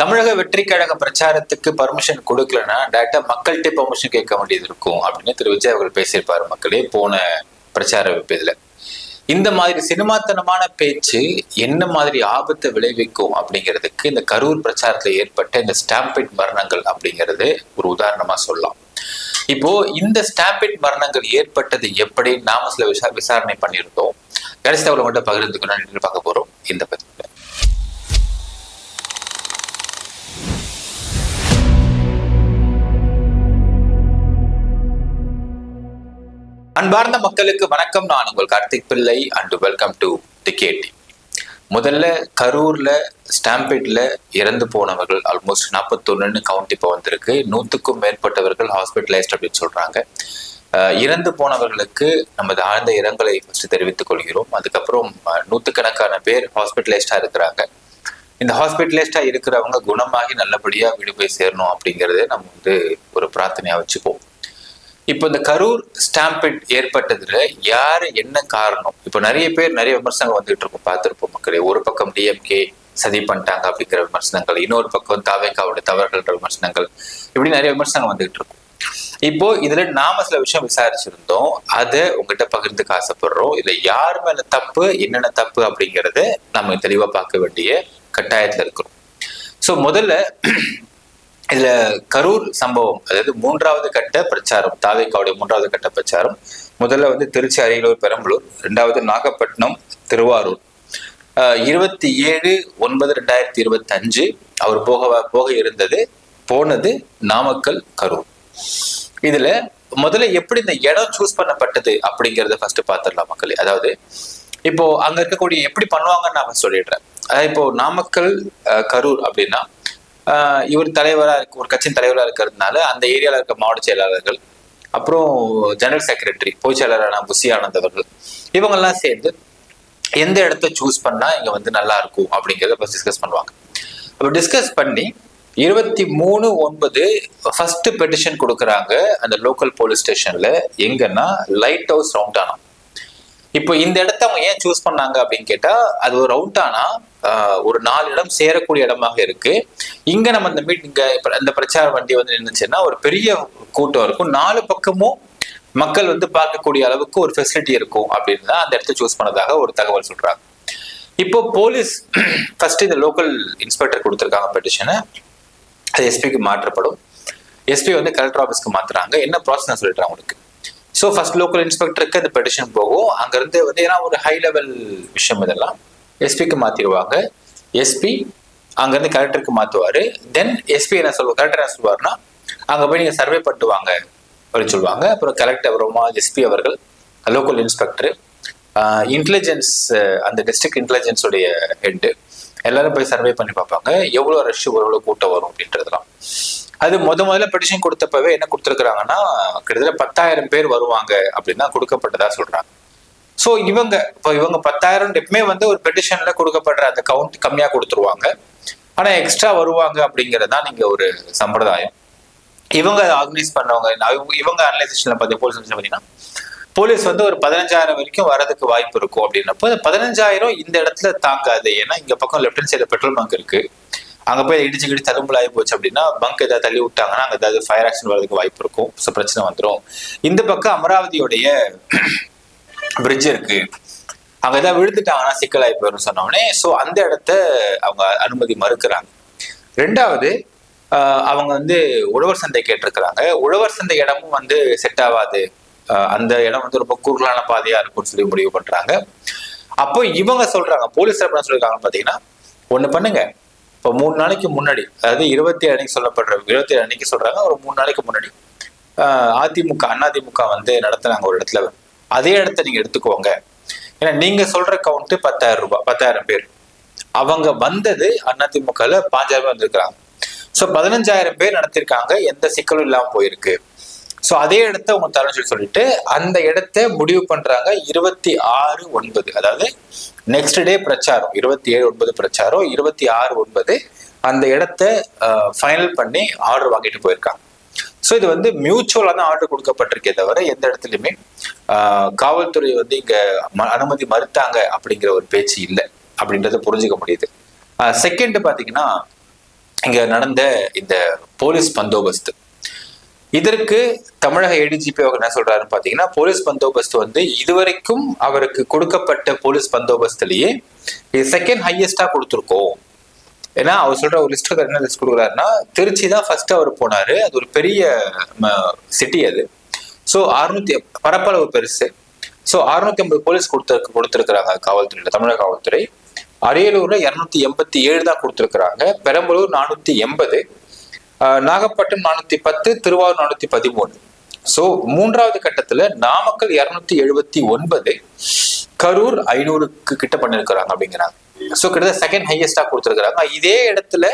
தமிழக வெற்றி கழக பிரச்சாரத்துக்கு பர்மிஷன் கொடுக்கலன்னா டேரக்டா மக்கள்கிட்ட பர்மிஷன் கேட்க வேண்டியது இருக்கும் அப்படின்னு திரு விஜய் அவர்கள் பேசியிருப்பாரு மக்களே போன பிரச்சார இதுல. இந்த மாதிரி சினிமாத்தனமான பேச்சு என்ன மாதிரி ஆபத்தை விளைவிக்கும் அப்படிங்கிறதுக்கு இந்த கரூர் பிரச்சாரத்துல ஏற்பட்ட இந்த ஸ்டாம்பிட் மரணங்கள் அப்படிங்கிறது ஒரு உதாரணமா சொல்லலாம். இப்போ இந்த ஸ்டாம்பிட் மரணங்கள் ஏற்பட்டது எப்படி நாம சில விசா விசாரணை பண்ணியிருந்தோம். கடைசி தகவலை மட்டும் பகிர்ந்துக்கணும் பார்க்க போறோம். இந்த பதிவுல. அன்பார்ந்த மக்களுக்கு வணக்கம். நான் உங்கள் கார்த்திக் பிள்ளை அண்ட் வெல்கம் டு டிகேடி முதல்ல கரூர்ல ஸ்டாம்பேட்ல இறந்து போனவர்கள் ஆல்மோஸ்ட் நாற்பத்தொன்னு கவுண்ட் இப்போ வந்திருக்கு. நூத்துக்கும் மேற்பட்டவர்கள் ஹாஸ்பிட்டலைஸ்ட் அப்படின்னு சொல்றாங்க. இறந்து போனவர்களுக்கு நமது ஆழ்ந்த இரங்கலை ஃபர்ஸ்ட் தெரிவித்துக் கொள்கிறோம். அதுக்கப்புறம் நூற்றுக்கணக்கான பேர் ஹாஸ்பிட்டலைஸ்டா இருக்கிறாங்க. இந்த ஹாஸ்பிட்டலைஸ்டா இருக்கிறவங்க குணமாகி நல்லபடியா வீடு போய் சேரணும் அப்படிங்கிறது நம்ம வந்து ஒரு பிரார்த்தனையா வச்சுப்போம். இப்போ இந்த கரூர் ஸ்டாம்பிட் ஏற்பட்டதுல யார் என்ன காரணம்? இப்போ நிறைய பேர் நிறைய விமர்சனங்கள் வந்துட்டு இருக்கும். பார்த்துருப்போம் மக்களே ஒரு பக்கம் டிஎம்கே சதி பண்ணிட்டாங்க அப்படிங்கிற விமர்சனங்கள் இன்னொரு பக்கம் தாவேக்காவோட தவறுகள்ன்ற விமர்சனங்கள் இப்படி நிறைய விமர்சனங்கள் வந்துகிட்டு இருக்கும். இப்போ இதுல நாம சில விஷயம் விசாரிச்சிருந்தோம். அதை உங்ககிட்ட பகிர்ந்துக்க ஆசைப்படுறோம். இதுல யார் மேல தப்பு என்னென்ன தப்பு அப்படிங்கறத நம்ம தெளிவா பார்க்க வேண்டிய கட்டாயத்துல இருக்கிறோம். ஸோ முதல்ல இதுல கரூர் சம்பவம் அதாவது மூன்றாவது கட்ட பிரச்சாரம் தாவேக்காவுடைய மூன்றாவது கட்ட பிரச்சாரம். முதல்ல வந்து திருச்சி அரியலூர் பெரம்பலூர் ரெண்டாவது நாகப்பட்டினம் திருவாரூர். இருபத்தி ஏழு ஒன்பது ரெண்டாயிரத்தி இருபத்தி அஞ்சு அவர் போக போக இருந்தது போனது நாமக்கல் கரூர். இதுல முதல்ல எப்படி இந்த இடம் சூஸ் பண்ணப்பட்டது அப்படிங்கறத ஃபர்ஸ்ட் பார்த்துடலாம் மக்களே. அதாவது இப்போ அங்க இருக்கக்கூடிய எப்படி பண்ணுவாங்கன்னு நான் சொல்லிடுறேன். அதாவது இப்போ நாமக்கல் கரூர் அப்படின்னா இவர் தலைவராக இருக்கு ஒரு கட்சியின் தலைவராக இருக்கிறதுனால அந்த ஏரியாவில் இருக்க மாவட்ட செயலாளர்கள் அப்புறம் ஜெனரல் செக்ரட்டரி பொதுச் செயலாளரான புசி ஆனந்த் அவர்கள் இவங்கெல்லாம் சேர்ந்து எந்த இடத்த சூஸ் பண்ணா இங்க வந்து நல்லா இருக்கும் அப்படிங்கிறத டிஸ்கஸ் பண்ணுவாங்க. அப்போ டிஸ்கஸ் பண்ணி இருபத்தி மூணு ஒன்பது ஃபர்ஸ்ட் பெட்டிஷன் கொடுக்குறாங்க அந்த லோக்கல் போலீஸ் ஸ்டேஷன்ல எங்கன்னா லைட் ஹவுஸ் ரவுண்டானா இப்போ இந்த இடத்த அவங்க ஏன் சூஸ் பண்ணாங்க அப்படின்னு கேட்டா அது ஒரு ரவுண்டானா ஒரு நாலு இடம் சேரக்கூடிய இடமாக இருக்கு. இங்க நம்ம இந்த மீட் இங்க இந்த பிரச்சார வண்டி வந்து நின்றுச்சுன்னா ஒரு பெரிய கூட்டம் இருக்கும். நாலு பக்கமும் மக்கள் வந்து பார்க்கக்கூடிய அளவுக்கு ஒரு ஃபெசிலிட்டி இருக்கும் அப்படின்னு தான் அந்த இடத்த சூஸ் பண்ணதாக ஒரு தகவல் சொல்றாங்க. இப்போ போலீஸ் ஃபர்ஸ்ட் இந்த லோக்கல் இன்ஸ்பெக்டர் கொடுத்துருக்காங்க பெட்டிஷனை அது எஸ்பிக்கு மாற்றப்படும். எஸ்பி வந்து கலெக்டர் ஆஃபீஸ்க்கு மாத்துறாங்க. என்ன ப்ராசஸ் நான் சொல்லிடுறேன் உங்களுக்கு. ஸோ ஃபர்ஸ்ட் லோக்கல் இன்ஸ்பெக்டருக்கு அந்த பெட்டிஷன் போகும். அங்கேருந்து வந்து ஏன்னா ஒரு ஹை லெவல் விஷயம் இதெல்லாம். எஸ்பிக்கு மாற்றிடுவாங்க எஸ்பி அங்கேருந்து கலெக்டருக்கு மாற்றுவார் தென் எஸ்பி என்ன சொல்லுவார்? கலெக்டர் என்ன சொல்லுவார்னா அங்கே போய் நீங்கள் சர்வே பண்ணிட்டு வாங்க அப்படின்னு சொல்லுவாங்க. அப்புறம் கலெக்டர் அப்புறமா எஸ்பி அவர்கள் லோக்கல் இன்ஸ்பெக்டர் இன்டெலிஜென்ஸ் அந்த டிஸ்ட்ரிக்ட் இன்டெலிஜென்ஸுடைய ஹெட்டு எல்லாரும் போய் சர்வே பண்ணி பார்ப்பாங்க. எவ்வளோ ரஷ் எவ்வளோ கூட்டம் வரும் அப்படின்றதுலாம் அது முத முதல்ல பெட்டிஷன் கொடுத்தப்பவே என்ன கொடுத்துருக்குறாங்கன்னா கிட்டத்தட்ட பத்தாயிரம் பேர் வருவாங்க அப்படின்னா கொடுக்கப்பட்டதா சொல்கிறாங்க ஸோ இவங்க இப்போ இவங்க பத்தாயிரம் எப்பவுமே வந்து ஒரு பெட்டிஷன்ல கொடுக்கப்படுற அந்த கவுண்ட் கம்மியாக கொடுத்துருவாங்க. ஆனால் எக்ஸ்ட்ரா வருவாங்க அப்படிங்கிறது தான் நீங்கள் ஒரு சம்பிரதாயம். இவங்க ஆர்கனைஸ் பண்ணவங்க இவங்க- இவங்க அனலைசேஷன்ல பார்த்து போலீஸ் பார்த்தீங்கன்னா போலீஸ் வந்து ஒரு பதினஞ்சாயிரம் வரைக்கும் வரதுக்கு வாய்ப்பு இருக்கும் அப்படின்னப்போ இந்த பதினஞ்சாயிரம் இந்த இடத்துல தாங்காது. ஏன்னா இங்க பக்கம் லெஃப்ட் ஹேண்ட் பெட்ரோல் பங்க் இருக்கு. அங்க போய் இடிச்சு கிடி தழும்புலாகி போச்சு அப்படின்னா பங்க் ஏதாவது தள்ளி விட்டாங்கன்னா அங்கே ஏதாவது ஃபயர் ஆக்ஷன் வரதுக்கு வாய்ப்பு இருக்கும். ஸோ பிரச்சனை வந்துடும் இந்த பக்கம் அமராவதியோடைய பிரிட்ஜ் இருக்கு. அங்க ஏதாவது விழுந்துட்டாங்கன்னா சிக்கலாகி போயிடும் சொன்னோடனே ஸோ அந்த இடத்த அவங்க அனுமதி மறுக்கிறாங்க. ரெண்டாவது அவங்க வந்து உழவர் சந்தை கேட்டிருக்கிறாங்க. உழவர் சந்தை இடமும் வந்து செட் ஆகாது. அந்த இடம் வந்து ரொம்ப குறுகலான பாதையா இருக்கும்னு சொல்லி முடிவு பண்றாங்க. அப்போ இவங்க சொல்றாங்க போலீஸ் தரப்பு என்ன சொல்லிருக்காங்க பாத்தீங்கன்னா ஒண்ணு பண்ணுங்க. இப்போ மூணு நாளைக்கு முன்னாடி அதாவது இருபத்தி ஏழு அன்னைக்கு சொல்லப்படுற இருபத்தி ஏழு அன்னைக்கு சொல்றாங்க ஒரு மூணு நாளைக்கு முன்னாடி. அதிமுக அதிமுக வந்து நடத்துனாங்க ஒரு இடத்துல. அதே இடத்த நீங்க எடுத்துக்கோங்க. ஏன்னா நீங்க சொல்ற கவுண்ட் பத்தாயிரம் ரூபாய் பத்தாயிரம் பேர். அவங்க வந்தது அதிமுகல பாஞ்சாயிரம் வந்திருக்கிறாங்க. ஸோ பதினஞ்சாயிரம் பேர் நடத்திருக்காங்க எந்த சிக்கலும் இல்லாமல் போயிருக்கு. ஸோ அதே இடத்த உங்க தரணும் சொல்லி சொல்லிட்டு அந்த இடத்த முடிவு பண்றாங்க இருபத்தி ஆறு ஒன்பது. அதாவது நெக்ஸ்ட் டே பிரச்சாரம் இருபத்தி ஏழு ஒன்பது பிரச்சாரம் இருபத்தி ஆறு ஒன்பது அந்த இடத்த ஃபைனல் பண்ணி ஆர்டர் வாங்கிட்டு போயிருக்காங்க. ஸோ இது வந்து மியூச்சுவலாக தான் ஆர்டர் கொடுக்கப்பட்டிருக்கே தவிர எந்த இடத்துலையுமே காவல்துறை வந்து இங்க ம- அனுமதி மறுத்தாங்க அப்படிங்கிற ஒரு பேச்சு இல்லை அப்படின்றத புரிஞ்சுக்க முடியுது. செகண்ட் பாத்தீங்கன்னா இங்க நடந்த இந்த போலீஸ் பந்தோபஸ்து. இதற்கு தமிழக ஏடிஜிபி அவர் என்ன சொல்றாருன்னு பாத்தீங்கன்னா போலீஸ் பந்தோபஸ்து வந்து இதுவரைக்கும் அவருக்கு கொடுக்கப்பட்ட போலீஸ் பந்தோபஸ்துலயே செகண்ட் ஹையஸ்டா கொடுத்துருக்கோம். ஏன்னா அவர் சொல்ற ஒரு லிஸ்ட் என்ன லிஸ்ட் கொடுக்குறாருன்னா திருச்சி தான் ஃபர்ஸ்ட் அவர் போனாரு. அது ஒரு பெரிய சிட்டி அது. ஸோ அறுநூத்தி பரப்பளவு பெருசு. ஸோ அறுநூத்தி ஐம்பது போலீஸ் கொடுத்து கொடுத்துருக்குறாங்க காவல்துறையில தமிழக காவல்துறை. அரியலூர்ல இருநூத்தி எண்பத்தி ஏழு தான் கொடுத்துருக்குறாங்க. பெரம்பலூர் நானூத்தி எண்பது. நாகப்பட்டினம் நானூத்தி பத்து. திருவாரூர் நானூத்தி பதிமூணு. ஸோ மூன்றாவது கட்டத்துல நாமக்கல் இருநூத்தி எழுபத்தி ஒன்பது. கரூர் ஐநூறுக்கு கிட்ட பண்ணிருக்கிறாங்க அப்படிங்கிறாங்க. ஸோ கிட்டத்தட்ட செகண்ட் ஹையஸ்டா கொடுத்துருக்காங்க இதே இடத்துல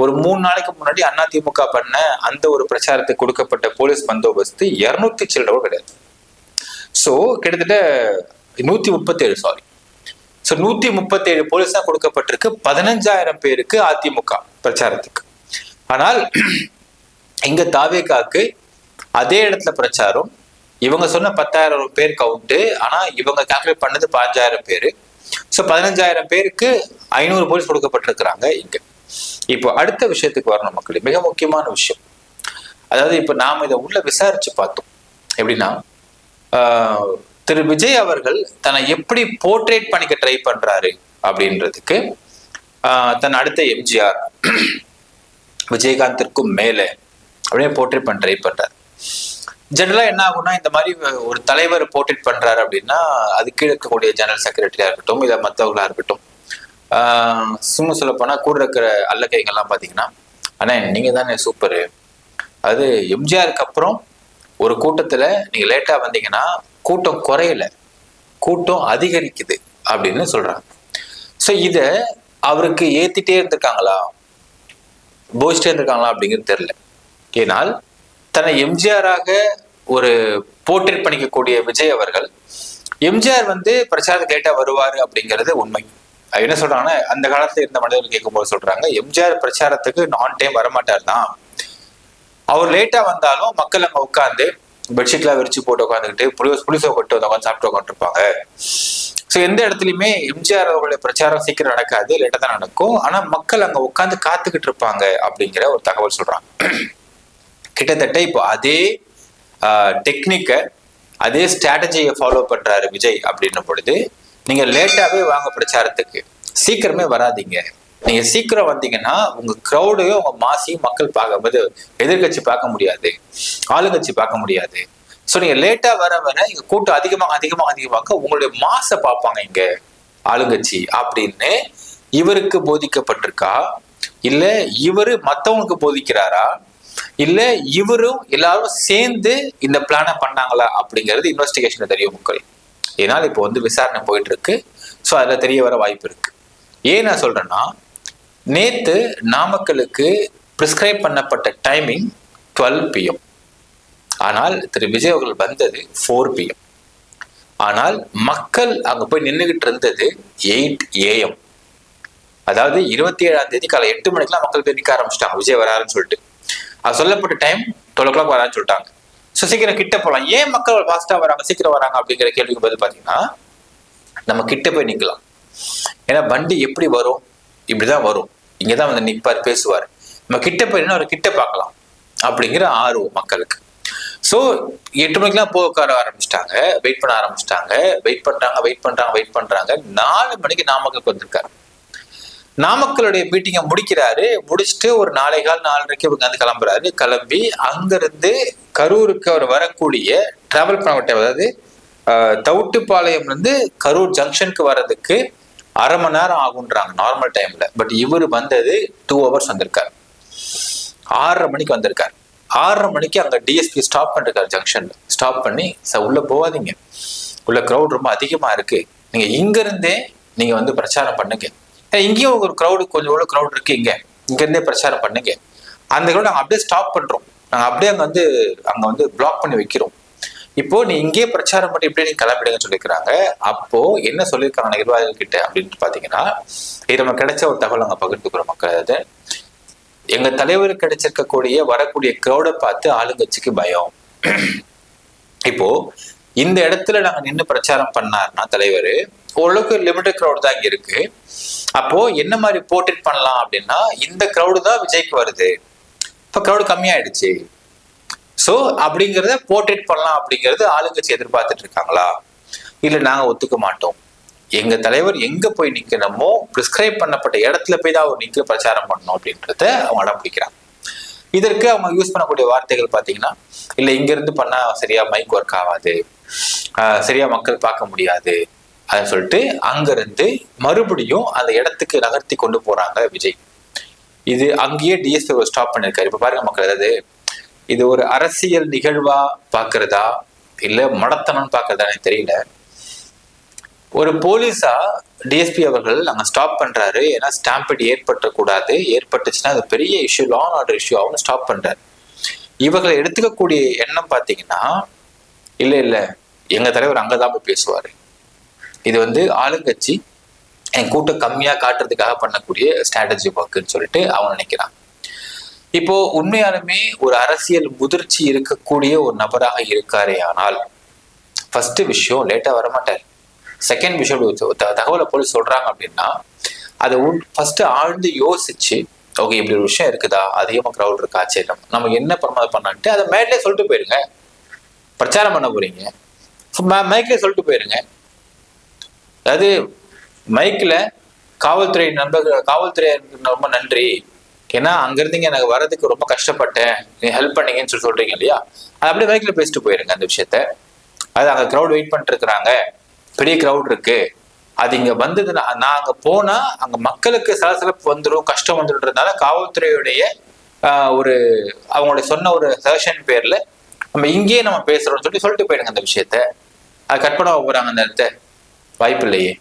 ஒரு மூணு நாளைக்கு முன்னாடி அதிமுக பண்ண அந்த ஒரு பிரச்சாரத்துக்கு கொடுக்கப்பட்ட போலீஸ் பந்தோபஸ்து இருநூத்தி சில்லற கிடையாது. ஸோ கிட்டத்தட்ட நூத்தி முப்பத்தி ஏழு சாரி ஸோ நூத்தி முப்பத்தி ஏழு போலீஸ் தான் கொடுக்கப்பட்டிருக்கு. பதினஞ்சாயிரம் பேருக்கு அதிமுக பிரச்சாரத்துக்கு. ஆனால் இங்க தாவேகாக்கு அதே இடத்துல பிரச்சாரம். இவங்க சொன்ன பத்தாயிரம் பேர் கவுண்ட் ஆனா இவங்க கால்குலேட் பண்ணது பதினஞ்சாயிரம் பேரு. ஸோ பதினஞ்சாயிரம் பேருக்கு ஐநூறு போலீஸ் கொடுக்கப்பட்டிருக்கிறாங்க இங்க. இப்போ அடுத்த விஷயத்துக்கு வரணும் மக்களே. மிக முக்கியமான விஷயம். அதாவது இப்ப நாம இதை உள்ள விசாரிச்சு பார்த்தோம். எப்படின்னா திரு விஜய் அவர்கள் தன்னை எப்படி போர்ட்ரேட் பண்ணிக்க ட்ரை பண்றாரு அப்படின்றதுக்கு தன் அடுத்த எம்ஜிஆர் விஜயகாந்திற்கும் மேலே அப்படியே போர்ட்ரேட் பண்ண ட்ரை பண்றாரு. ஜெனரலா என்ன ஆகும்னா இந்த மாதிரி ஒரு தலைவர் போர்ட்ரேட் பண்றாரு அப்படின்னா அது கீழே இருக்கக்கூடிய ஜெனரல் செக்ரட்டரியா இருக்கட்டும் இல்லை மற்றவங்களா இருக்கட்டும் சும்மா சொல்ல போனால் கூட இருக்கிற அல்லக்கைகள்லாம் பார்த்தீங்கன்னா அண்ணே நீங்க தானே சூப்பரு அது எம்ஜிஆருக்கு அப்புறம் ஒரு கூட்டத்துல நீங்கள் லேட்டா வந்தீங்கன்னா கூட்டம் குறையல. கூட்டம் அதிகரிக்குது அப்படின்னு சொல்றாங்க. ஸோ இதை அவருக்கு ஏற்றிட்டே இருந்திருக்காங்களா? போஸ்டே இருந்திருக்காங்களா அப்படிங்கிறது தெரியல. ஏனால் தன்னை எம்ஜிஆராக ஒரு போர்ட்ரேட் பண்ணிக்கக்கூடிய விஜய் அவர்கள் எம்ஜிஆர் வந்து பிரச்சாரத்துக்கு லேட்டாக வருவார் அப்படிங்கிறது உண்மை. என்ன சொல்றாங்கன்னா அந்த காலத்துல இருந்த மனிதர்கள் கேட்கும்போது சொல்றாங்க எம்ஜிஆர் பிரச்சாரத்துக்கு நான் டைம் வரமாட்டார் தான். அவர் லேட்டா வந்தாலும் மக்கள் அங்க உட்காந்து பெட்ஷீட்லாம் விரிச்சு போட்டு உட்காந்துக்கிட்டு புளியோ புளிசோ கொட்டு வந்து உட்காந்து சாப்பிட்டு உட்காந்துருப்பாங்க ஸோ எந்த இடத்துலையுமே எம்ஜிஆர் அவருடைய பிரச்சாரம் சீக்கிரம் நடக்காது லேட்டாக தான் நடக்கும். ஆனா மக்கள் அங்க உட்காந்து காத்துக்கிட்டு இருப்பாங்க அப்படிங்கிற ஒரு தகவல் சொல்றாங்க. கிட்டத்தட்ட இப்போ அதே டெக்னிக்கை அதே ஸ்ட்ராட்டஜியை ஃபாலோ பண்றாரு விஜய் அப்படின்னும் பொழுது நீங்க லேட்டாவே வாங்க பிரச்சாரத்துக்கு. சீக்கிரமே வராதிங்க. நீங்க சீக்கிரம் வந்தீங்கன்னா உங்க க்ரௌடையும் உங்க மாசியும் மக்கள் பார்க்கும்போது எதிர்கட்சி பார்க்க முடியாது. ஆளுங்கட்சி பார்க்க முடியாது. ஸோ நீங்க லேட்டா வர வர இங்க கூட்டம் அதிகமாக அதிகமாக அதிகமாக உங்களுடைய மாசை பார்ப்பாங்க இங்க. ஆளுங்கட்சி அப்படின்னு இவருக்கு போதிக்கப்பட்டிருக்கா? இல்ல இவரு மத்தவங்களுக்கு போதிக்கிறாரா? இல்ல இவரும் எல்லாரும் சேர்ந்து இந்த பிளானை பண்ணாங்களா அப்படிங்கிறது இன்வெஸ்டிகேஷன் தெரியும் மக்கள். ஏன்னால் இப்போ வந்து விசாரணை போயிட்டு இருக்கு ஸோ அதில் தெரிய வர வாய்ப்பு இருக்கு. ஏன் நான் சொல்றேன்னா நேத்து நாமக்கலுக்கு பிரிஸ்கிரைப் பண்ணப்பட்ட டைமிங் டுவெல் பிஎம் ஆனால் திரு விஜய் அவர்கள் வந்தது ஃபோர் பிஎம் ஆனால் மக்கள் அங்கே போய் நின்றுகிட்டு இருந்தது எயிட் ஏஎம் அதாவது இருபத்தி ஏழாம் தேதி காலை எட்டு மணிக்கெல்லாம் மக்கள் போய் நிற்க ஆரம்பிச்சிட்டாங்க. விஜய் வராருன்னு சொல்லிட்டு. அது சொல்லப்பட்ட டைம் டுவெல் ஓ கிளாக் வரான்னு சொல்லிட்டாங்க. ஸோ சீக்கிரம் கிட்ட போகலாம் ஏன் மக்கள் ஃபாஸ்ட்டாக வராங்க சீக்கிரம் வராங்க அப்படிங்கிற கேள்விக்கு பதில் பார்த்தீங்கன்னா நம்ம கிட்ட போய் நிற்கலாம் ஏன்னா வண்டி எப்படி வரும்? இப்படிதான் வரும். இங்கே தான் வந்து நிற்பார் பேசுவார். நம்ம கிட்ட போய் அவர் கிட்ட பார்க்கலாம். அப்படிங்கிற ஆர்வம் மக்களுக்கு. ஸோ எட்டு மணிக்கெல்லாம் போக உட்கார ஆரம்பிச்சிட்டாங்க. வெயிட் பண்ண ஆரம்பிச்சிட்டாங்க. வெயிட் பண்ணுறாங்க வெயிட் பண்ணுறாங்க வெயிட் பண்ணுறாங்க நாலு மணிக்கு நாமக்கலுக்கு வந்திருக்காரு. நாமக்கலுடைய மீட்டிங்கை முடிக்கிறாரு. முடிச்சுட்டு ஒரு நாளை கால் நாலரைக்கு இவங்க வந்து கிளம்புறாரு. கிளம்பி அங்கிருந்து கரூருக்கு அவர் வரக்கூடிய டிராவல் பண்ண அதாவது தவுட்டுப்பாளையம்ல இருந்து கரூர் ஜங்ஷனுக்கு வர்றதுக்கு அரை மணி நேரம் ஆகுன்றாங்க நார்மல் டைம்ல பட் இவர் வந்தது டூ ஹவர்ஸ் வந்திருக்கார். ஆறரை மணிக்கு வந்திருக்கார். ஆறரை மணிக்கு அங்க டிஎஸ்பி ஸ்டாப் பண்ணிருக்காரு ஜங்ஷன்ல ஸ்டாப் பண்ணி சார் உள்ள போகாதீங்க. உள்ள க்ரௌட் ரொம்ப அதிகமா இருக்கு. நீங்க இங்க இருந்தே நீங்க வந்து பிரச்சாரம் பண்ணுங்க. இங்கேயும் ஒரு க்ரௌடு கொஞ்சம் எவ்வளோ க்ரௌட் இருக்கு இங்கே? இங்கேருந்தே பிரச்சாரம் பண்ணுங்க. அந்த க்ரௌட் நாங்கள் அப்படியே ஸ்டாப் பண்ணுறோம் நாங்கள் அப்படியே அங்கே வந்து அங்கே வந்து பிளாக் பண்ணி வைக்கிறோம். இப்போ நீ இங்கே பிரச்சாரம் பண்ணி இப்படி நீ கிளம்பிடுங்கன்னு சொல்லியிருக்கிறாங்க அப்போ என்ன சொல்லியிருக்காங்க நிர்வாகிகள் கிட்ட அப்படின்ட்டு பாத்தீங்கன்னா இது நம்ம கிடைச்ச ஒரு தகவல் அங்கே பகிர்ந்துக்கிறோம் மக்கள். அது எங்க தலைவர் கிடைச்சிருக்கக்கூடிய வரக்கூடிய க்ரௌடை பார்த்து ஆளுங்கட்சிக்கு பயம். இப்போ இந்த இடத்துல நாங்க நின்று பிரச்சாரம் பண்ணார்னா தலைவர் ஓரளவுக்கு லிமிட்டட் க்ரௌட் தான் இங்க இருக்கு. அப்போ என்ன மாதிரி போர்ட்ரேட் பண்ணலாம் அப்படின்னா இந்த க்ரௌடு தான் விஜய்க்கு வருது. இப்போ க்ரௌடு கம்மியாயிடுச்சு. ஸோ அப்படிங்கிறத போர்ட்ரேட் பண்ணலாம் அப்படிங்கிறது ஆளுங்கட்சி எதிர்பார்த்துட்டு இருக்காங்களா? இல்லை நாங்க ஒத்துக்க மாட்டோம். எங்க தலைவர் எங்க போய் நிக்கணுமோ பிரிஸ்கிரைப் பண்ணப்பட்ட இடத்துல போய் தான் அவர் நிக்க பிரச்சாரம் பண்ணணும் அப்படின்றத அவங்க அடம் பிடிக்கிறாங்க இதற்கு அவங்க யூஸ் பண்ணக்கூடிய வார்த்தைகள் பார்த்தீங்கன்னா இல்லை இங்கிருந்து பண்ணா சரியா மைக் ஒர்க் ஆகாது. சரியா மக்கள் பார்க்க முடியாது அப்படின்னு சொல்லிட்டு அங்கிருந்து மறுபடியும் அந்த இடத்துக்கு நகர்த்தி கொண்டு போறாங்க விஜய். இது அங்கேயே டிஎஸ்பி ஸ்டாப் பண்ணிருக்காரு. இப்ப பாருங்க மக்கள் அதாவது இது ஒரு அரசியல் நிகழ்வா பாக்குறதா இல்ல மடத்தனம்னு பாக்குறதா எனக்கு தெரியல. ஒரு போலீஸா டிஎஸ்பி அவர்கள் அங்க ஸ்டாப் பண்றாரு. ஏன்னா ஸ்டாம்பேட் ஏற்பட்டக்கூடாது. ஏற்பட்டுச்சுன்னா அது பெரிய issue law and order issue ஆகும் ஸ்டாப் பண்றாரு. இவர்களை எடுத்துக்கக்கூடிய எண்ணம் பாத்தீங்கன்னா இல்ல இல்ல. எங்கள் தலைவர் அங்கதான் போய் பேசுவார். இது வந்து ஆளுங்கட்சி என் கூட்டம் கம்மியாக காட்டுறதுக்காக பண்ணக்கூடிய ஸ்ட்ராட்டஜி ஒர்க்குன்னு சொல்லிட்டு அவன் நினைக்கிறான் இப்போ உண்மையாலுமே ஒரு அரசியல் முதிர்ச்சி இருக்கக்கூடிய ஒரு நபராக இருக்காரே ஆனால் ஃபர்ஸ்ட் விஷயம் லேட்டாக வரமாட்டார். செகண்ட் விஷயம் தகவலை போலீஸ் சொல்றாங்க அப்படின்னா அதை ஃபர்ஸ்ட் ஆழ்ந்து யோசிச்சு ஓகே இப்படி ஒரு விஷயம் இருக்குதா? அதிகமாக க்ரௌட் இருக்கா? சரி நம்ம நம்ம என்ன பிரமாதம் பண்ணான்ட்டு அதை மேட்லேயே சொல்லிட்டு போயிருங்க. பிரச்சாரம் பண்ண போறீங்க. மைக்கில் சொல்லிட்டு போயிருங்க. அதாவது மைக்கில் காவல்துறை நண்பர்கள் காவல்துறை ரொம்ப நன்றி. ஏன்னா அங்கேருந்தீங்க எனக்கு வர்றதுக்கு ரொம்ப கஷ்டப்பட்டேன். நீங்கள் ஹெல்ப் பண்ணீங்கன்னு சொல்லி சொல்கிறீங்க இல்லையா? அது அப்படியே மைக்கில் பேசிட்டு போயிருங்க அந்த விஷயத்த. அது அங்கே க்ரௌட் வெயிட் பண்ணிட்டு இருக்கிறாங்க. பெரிய க்ரௌட் இருக்கு. அது இங்கே வந்ததுன்னா நான் அங்கே போனால் அங்கே மக்களுக்கு சலசலப்பு வந்துடும் கஷ்டம் வந்துடுறதுனால காவல்துறையுடைய ஒரு அவங்களுடைய சொன்ன ஒரு சஜஷன் பேரில் நம்ம இங்கேயே நம்ம பேசுறோம்னு சொல்லி சொல்லிட்டு போயிடுங்க அந்த விஷயத்த. அது கற்பனை போறாங்க அந்த இடத்த. வாய்ப்பு இல்லையே.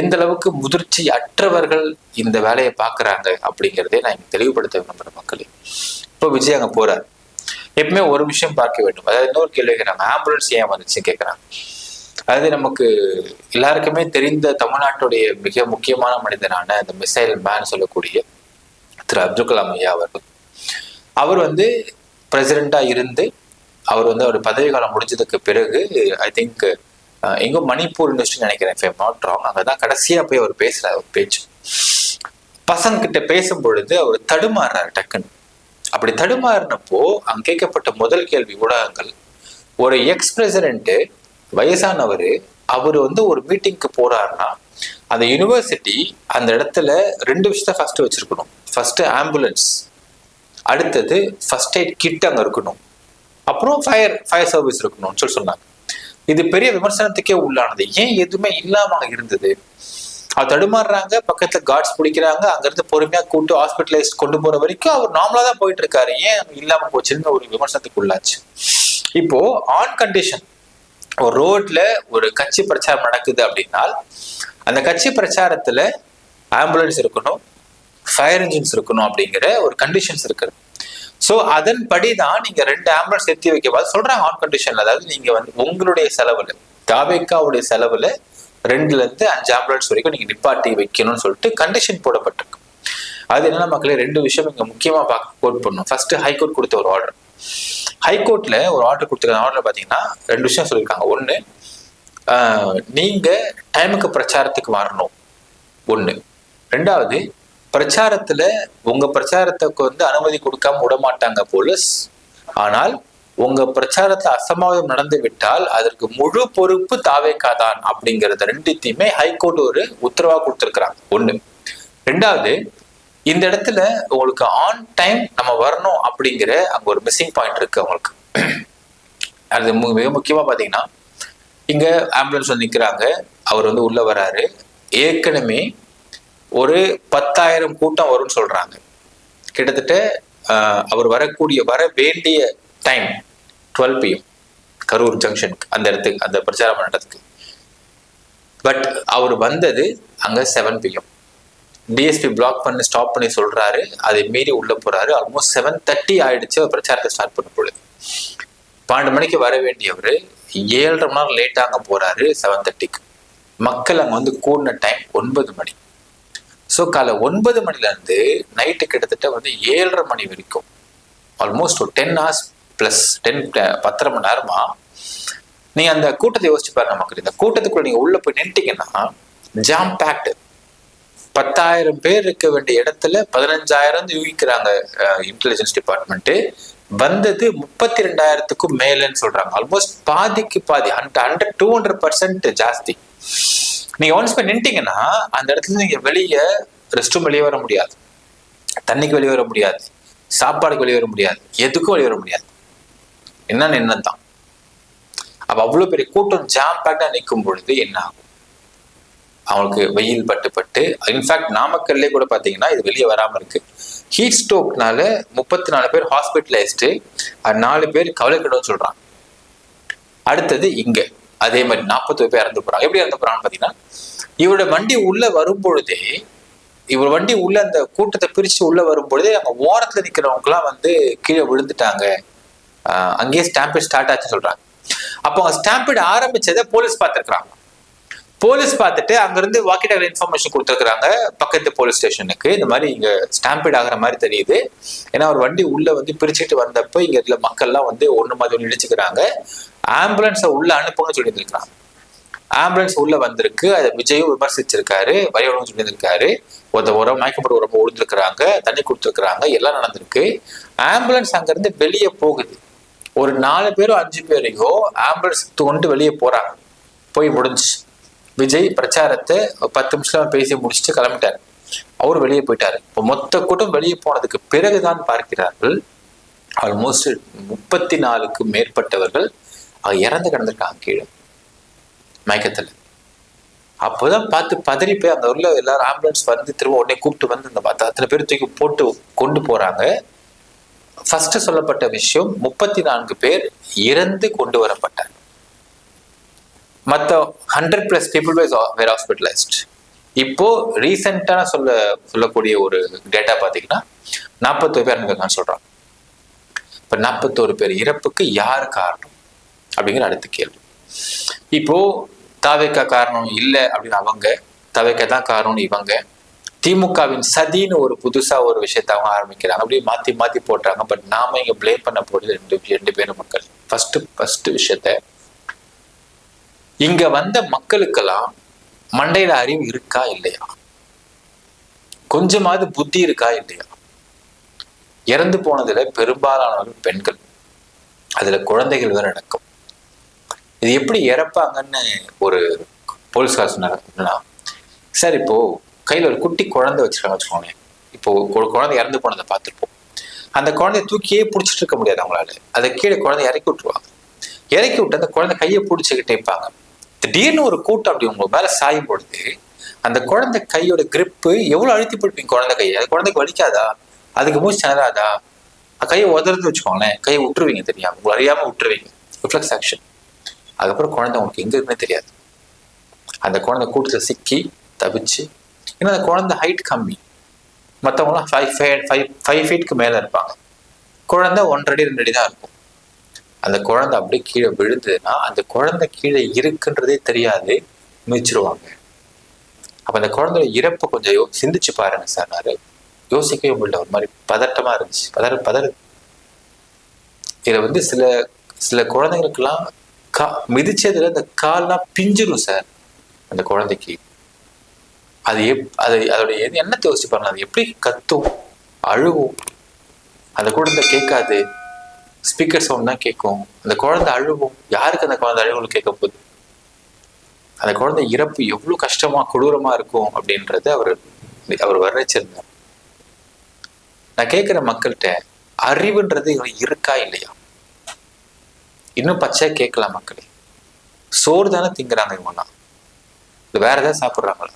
எந்த அளவுக்கு முதிர்ச்சி அற்றவர்கள் இந்த வேலையை பார்க்குறாங்க அப்படிங்கிறதே நான் இங்கே தெளிவுபடுத்த விரும்புகிற மக்களே. இப்போ விஜய் அங்கே போறாரு. எப்பவுமே ஒரு விஷயம் பார்க்க வேண்டும். அதாவது இன்னொரு கேள்வி கேட்குறாங்க ஆம்புலன்ஸ் ஏன் வந்துச்சு கேட்குறாங்க அதாவது நமக்கு எல்லாருக்குமே தெரிந்த தமிழ்நாட்டுடைய மிக முக்கியமான மனிதனான இந்த மிசைல் மேன் சொல்லக்கூடிய திரு அப்துல் கலாம் ஐயா அவர்கள். அவர் வந்து பிரசிடெண்டா இருந்து அவர் வந்து அவர் பதவி காலம் முடிஞ்சதுக்கு பிறகு ஐ திங்க் எங்கோ மணிப்பூர் யூனிவர்சிட்டி நினைக்கிறேன் if I'm not அங்கே தான் கடைசியாக போய் அவர் பேசுகிறார் அவர் பேச்சு. பசங்க கிட்ட பேசும் பொழுது அவர் தடுமாறுறாரு டக்குன்னு. அப்படி தடுமாறினப்போ அங்க கேட்கப்பட்ட முதல் கேள்வி ஊடகங்கள். ஒரு எக்ஸ் பிரசிடென்ட்டு வயசானவர் அவர் வந்து ஒரு மீட்டிங்க்கு போறாருன்னா அந்த யூனிவர்சிட்டி அந்த இடத்துல ரெண்டு விஷயத்த ஃபர்ஸ்ட் வச்சிருக்கணும். ஃபர்ஸ்ட் ஆம்புலன்ஸ் அடுத்தது ஃபர்ஸ்ட் எய்ட் கிட் அங்க இருக்கணும். அப்புறம் ஃபயர் ஃபயர் சர்வீஸ் இருக்கணும்னு சொல்லி சொன்னாங்க. இது பெரிய விமர்சனத்துக்கே உள்ளானது. ஏன் எதுவுமே இல்லாம இருந்தது? அவர் தடுமாறுறாங்க பக்கத்துல கார்ட்ஸ் பிடிக்கிறாங்க அங்கிருந்து பொறுமையா கூட்டு ஹாஸ்பிட்டலைஸ் கொண்டு போற வரைக்கும் அவர் நார்மலா தான் போயிட்டு இருக்காரு ஏன் இல்லாம போச்சுன்னு ஒரு விமர்சனத்துக்கு உள்ளாச்சு. இப்போ ஆன் கண்டிஷன் ஒரு ரோட்ல ஒரு கட்சி பிரச்சாரம் நடக்குது அப்படின்னா அந்த கட்சி பிரச்சாரத்துல ஆம்புலன்ஸ் இருக்கணும் ஃபயர் இன்ஜின்ஸ் இருக்கணும் அப்படிங்கிற ஒரு கண்டிஷன்ஸ் இருக்குது. ஸோ அதன்படி தான் நீங்க ரெண்டு ஆம்புலன்ஸ் நிறுத்தி வைக்க சொல்றாங்க ஆன் கண்டிஷன்ல அதாவது நீங்க வந்து உங்களுடைய செலவுல தாவேக்காவுடைய செலவுல ரெண்டுல இருந்து அஞ்சு ஆம்புலன்ஸ் வரைக்கும் நீங்க நிப்பாட்டி வைக்கணும்னு சொல்லிட்டு கண்டிஷன் போடப்பட்டிருக்கு. அது என்னன்னா மக்களே ரெண்டு விஷயம் இங்க முக்கியமா பார்க்க கோட் பண்ணணும் ஃபர்ஸ்ட் ஹைகோர்ட் கொடுத்த ஒரு ஆர்டர் ஹைகோர்ட்ல ஒரு ஆர்டர் கொடுத்துருக்க ஆர்டர் பாத்தீங்கன்னா ரெண்டு விஷயம் சொல்லியிருக்காங்க. ஒண்ணு நீங்க டைமுக்கு பிரச்சாரத்துக்கு வரணும். ஒண்ணு. ரெண்டாவது பிரச்சாரத்துல உங்க பிரச்சாரத்துக்கு வந்து அனுமதி கொடுக்காம விட மாட்டாங்க போலீஸ். ஆனால் உங்க பிரச்சாரத்துல அசம்பாவிதம் நடந்து விட்டால் அதற்கு முழு பொறுப்பு தாவேக்காதான் அப்படிங்கறத ரெண்டுத்தையுமே ஹைகோர்ட் ஒரு உத்தரவா கொடுத்திருக்கிறாங்க. ஒண்ணு. ரெண்டாவது இந்த இடத்துல உங்களுக்கு ஆன் டைம் நம்ம வரணும் அப்படிங்கிற அங்க ஒரு மிஸ்ஸிங் பாயிண்ட் இருக்கு அவங்களுக்கு. அது மிக முக்கியமா பாத்தீங்கன்னா இங்க ஆம்புலன்ஸ் வந்து நிக்கிறாங்க. அவர் வந்து உள்ள வராரு. ஏற்கனவே ஒரு பத்தாயிரம் கூட்டம் வரும்னு சொல்றாங்க. கிட்டத்தட்ட அவர் வரக்கூடிய வர வேண்டிய டைம் டுவெல் பிஎம் கரூர் ஜங்ஷனுக்கு அந்த இடத்துக்கு அந்த பிரச்சாரம் பண்ணுறதுக்கு பட் அவர் வந்தது அங்கே செவன் பிஎம் டிஎஸ்பி பிளாக் பண்ணி ஸ்டாப் பண்ணி சொல்றாரு. அதை மீறி உள்ள போறாரு. ஆல்மோஸ்ட் செவன் தேர்ட்டி ஆயிடுச்சு அவர் பிரச்சாரத்தை ஸ்டார்ட் பண்ண பொழுது பன்னெண்டு மணிக்கு வர வேண்டியவர் ஏழரை மணி நேரம் லேட்டாக அங்கே போறாரு செவன் தேர்ட்டிக்கு மக்கள் அங்கே வந்து கூடின டைம் ஒன்பது மணி. ஸோ காலை ஒன்பது மணிலேருந்து நைட்டு கிட்டத்தட்ட வந்து ஏழரை மணி வரைக்கும் ஆல்மோஸ்ட் ஒரு டென் ஹவர்ஸ் ப்ளஸ் டென் பத்தரை மணி நேரமா நீ அந்த கூட்டத்தை யோசிச்சு பாருங்க மக்கள். இந்த கூட்டத்துக்குள்ள நீங்க உள்ள போய் நின்ட்டீங்கன்னா ஜாம் பேக்டு பத்தாயிரம் பேர் இருக்க வேண்டிய இடத்துல பதினஞ்சாயிரம் யூகிக்கிறாங்க இன்டெலிஜென்ஸ் டிபார்ட்மெண்ட்டு வந்தது முப்பத்தி ரெண்டாயிரத்துக்கும் மேலன்னு சொல்றாங்க. ஆல்மோஸ்ட் பாதிக்கு பாதி ஹண்ட்ரட் டூ ஹண்ட்ரட் பர்சன்ட் ஜாஸ்தி. நீங்க ஒன்ஸ் போய் நின்ட்டீங்கன்னா அந்த இடத்துல நீங்க வெளியே ரெஸ்ட் ரூம் வெளியே வர முடியாது. தண்ணிக்கு வெளியே வர முடியாது. சாப்பாடுக்கு வெளியே வர முடியாது. எதுக்கும் வெளியே வர முடியாது. என்ன தான் அப்ப அவ்வளவு பெரிய கூட்டம் ஜாம் பேக்டா நிற்கும் பொழுது என்ன ஆகும்? அவங்களுக்கு வெயில் பட்டு பட்டு இன்ஃபேக்ட் நாமக்கல்லே கூட பாத்தீங்கன்னா இது வெளியே வராம இருக்கு. ஹீட் ஸ்ட்ரோக்னால முப்பத்தி நாலு பேர் ஹாஸ்பிட்டலைஸ்டு நாலு பேர் கவலைக்கிடம்னு சொல்றாங்க. அடுத்தது இங்கே. அதே மாதிரி நாற்பத்தி பேர் இறந்து போறாங்க. எப்படி இறந்து போறாங்கன்னு பாத்தீங்கன்னா இவரோட வண்டி உள்ள வரும் பொழுதே இவர் வண்டி உள்ள அந்த கூட்டத்தை பிரிச்சு உள்ள வரும் பொழுதே அங்க ஓரத்துல நிக்கிறவங்க எல்லாம் வந்து கீழே விழுந்துட்டாங்க. ஆஹ் அங்கேயே ஸ்டாம்பேட் ஸ்டார்ட் ஆச்சுன்னு சொல்றாங்க. அப்போ அவங்க ஸ்டாம்பேட் ஆரம்பிச்சதை போலீஸ் பார்த்துருக்காங்க போலீஸ் பார்த்துட்டு அங்கிருந்து வாக்கி இன்ஃபர்மேஷன் கொடுத்துருக்குறாங்க பக்கத்து போலீஸ் ஸ்டேஷனுக்கு இந்த மாதிரி இங்க ஸ்டாம்பேட் ஆகிற மாதிரி தெரியுது. ஏன்னா ஒரு வண்டி உள்ள வந்து பிரிச்சுட்டு வந்தப்போ இங்க இருக்கிற மக்கள்லாம் வந்து ஒன்று மாதிரி ஒன்று இடிச்சுக்கிறாங்க. ஆம்புலன்ஸை உள்ள அனுப்புன்னு சொல்லியிருக்காங்க ஆம்புலன்ஸ் உள்ள வந்திருக்கு. அதை விஜயும் விமர்சிச்சிருக்காரு வரையணும் சொல்லியிருக்காரு ஒருத்த உரம் மயக்கப்பட்ட உரம் உழுந்திருக்கிறாங்க தண்ணி கொடுத்துருக்குறாங்க எல்லாம் நடந்திருக்கு. ஆம்புலன்ஸ் அங்கேருந்து வெளியே போகுது. ஒரு நாலு பேரோ அஞ்சு பேரையோ ஆம்புலன்ஸ் கொண்டு வெளியே போறாங்க. போய் முடிஞ்சு விஜய் பிரச்சாரத்தை பத்து நிமிஷம் பேசி முடிச்சுட்டு கிளம்பிட்டார். அவர் வெளியே போயிட்டாரு. இப்போ மொத்த கூட்டம் வெளியே போனதுக்கு பிறகுதான் பார்க்கிறார்கள் ஆல்மோஸ்ட் முப்பத்தி நாலுக்கு மேற்பட்டவர்கள் அவங்க இறந்து கிடந்திருக்கான் கீழே. மயக்கத்தில். அப்போதான் பார்த்து பதறி போய் அந்த உள்ள எல்லாரும் ஆம்புலன்ஸ் வந்து திரும்ப உடனே கூப்பிட்டு வந்து இந்த பத்து- அத்தனை பேர் தூக்கி போட்டு கொண்டு போறாங்க. ஃபர்ஸ்ட் சொல்லப்பட்ட விஷயம் முப்பத்தி நான்கு பேர் இறந்து கொண்டு வரப்பட்டார் மற்ற hundred plus people were hospitalised இப்போ ரீசெண்டான சொல்ல சொல்லக்கூடிய ஒரு டேட்டா பார்த்தீங்கன்னா நாற்பத்தோரு பேர் இருக்காங்கன்னு சொல்றாங்க. இப்போ நாற்பத்தோரு பேர் இறப்புக்கு யார் காரணம்? அப்படிங்கிற அடுத்த கேள்வி. இப்போ தாவேக்கா காரணம் இல்லை அப்படின்னு அவங்க தாவேக்கா தான் காரணம்னு இவங்க. திமுகவின் சதின்னு ஒரு புதுசா ஒரு விஷயத்த அவங்க ஆரம்பிக்கிறாங்க. அப்படியே மாத்தி மாத்தி போடுறாங்க. பட் நாம இங்க பிளேம் பண்ண போடுது ரெண்டு ரெண்டு பேரும் மக்கள். ஃபர்ஸ்ட் ஃபர்ஸ்ட் விஷயத்த இங்க வந்த மக்களுக்கெல்லாம் மண்டையில அறிவு இருக்கா இல்லையா? கொஞ்சமாவது புத்தி இருக்கா இல்லையா? இறந்து போனதுல பெரும்பாலானவர்கள் பெண்கள். அதுல குழந்தைகள் வேற நடக்கும் இது எப்படி இறப்பாங்கன்னு ஒரு போலீஸ்கார் சொன்னார் சார் இப்போ கையில் ஒரு குட்டி குழந்தை வச்சிருக்காங்க வச்சுக்கோங்களேன். இப்போ ஒரு குழந்தை இறந்து போனதை பார்த்துருப்போம். அந்த குழந்தைய தூக்கியே பிடிச்சிட்டு இருக்க முடியாது அவங்களால. அதை கீழே குழந்தை இறக்கி விட்டுருவாங்க. இறக்கி விட்டு அந்த குழந்தை கையை பிடிச்சிக்கிட்டே இருப்பாங்க. திடீர்னு ஒரு கூட்டம் அப்படி உங்க மேல சாயும் பொழுது அந்த குழந்தை கையோட கிரிப்பு எவ்வளவு அழுத்தி பிடிப்பீங்க குழந்தை கையை? அது குழந்தைக்கு வலிக்காதா? அதுக்கு மூச்சு திணறாதா? கையை உதறது வச்சுக்கோங்களேன். கையை விட்டுருவீங்க தெரியாம உங்களை அறியாம விட்டுருவீங்க. ரிஃப்ளெக்ஸ் ஆக்ஷன் அதுக்கப்புறம் குழந்தை உங்களுக்கு எங்க இருக்குன்னு தெரியாது. அந்த குழந்தை கூட்டத்தில் சிக்கி தவிச்சு ஏன்னா அந்த குழந்தை ஹைட் கம்மி. மற்றவங்களாம் ஃபைவ் ஃபைவ் ஃபைவ் ஃபைவ் ஃபீட்க்கு மேலே இருப்பாங்க. குழந்தை ஒன்றடி ரெண்டடி தான் இருக்கும். அந்த குழந்தை அப்படியே கீழே விழுந்ததுன்னா அந்த குழந்தை கீழே இருக்குன்றதே தெரியாது மிதிச்சிருவாங்க. அப்ப அந்த குழந்தைய இறப்பை கொஞ்சம் யோ- சிந்திச்சு பாருங்க சார் யோசிக்கவே முடியல ஒரு மாதிரி பதட்டமா இருந்துச்சு. பதற பதறு. இதில் வந்து சில சில குழந்தைங்களுக்கெல்லாம் கா மிதிச்சதுல அந்த கால்லாம் பிஞ்சிரும் சார் அந்த குழந்தைக்கு. அது எப் அது அதோட எது என்ன யோசிச்சு பாருங்க அது எப்படி கத்தும் அழுவும். அந்த குழந்தை கேட்காது. ஸ்பீக்கர் சவுண்ட் தான் கேட்கும். அந்த குழந்தை அழுவும். யாருக்கு அந்த குழந்தை அழுவல் கேட்க போகுது அந்த குழந்தை இறப்பு எவ்வளோ கஷ்டமா கொடூரமா இருக்கும் அப்படின்றத அவர் அவர் வர்ணிச்சிருந்தார். நான் கேட்குற மக்கள்கிட்ட அறிவுன்றது இருக்கா இல்லையா? இன்னும் பச்சையாக கேட்கலாம் மக்களே. சோறு தானே திங்குறாங்க இவங்கலாம் இல்லை வேற ஏதாவது சாப்பிட்றாங்களா?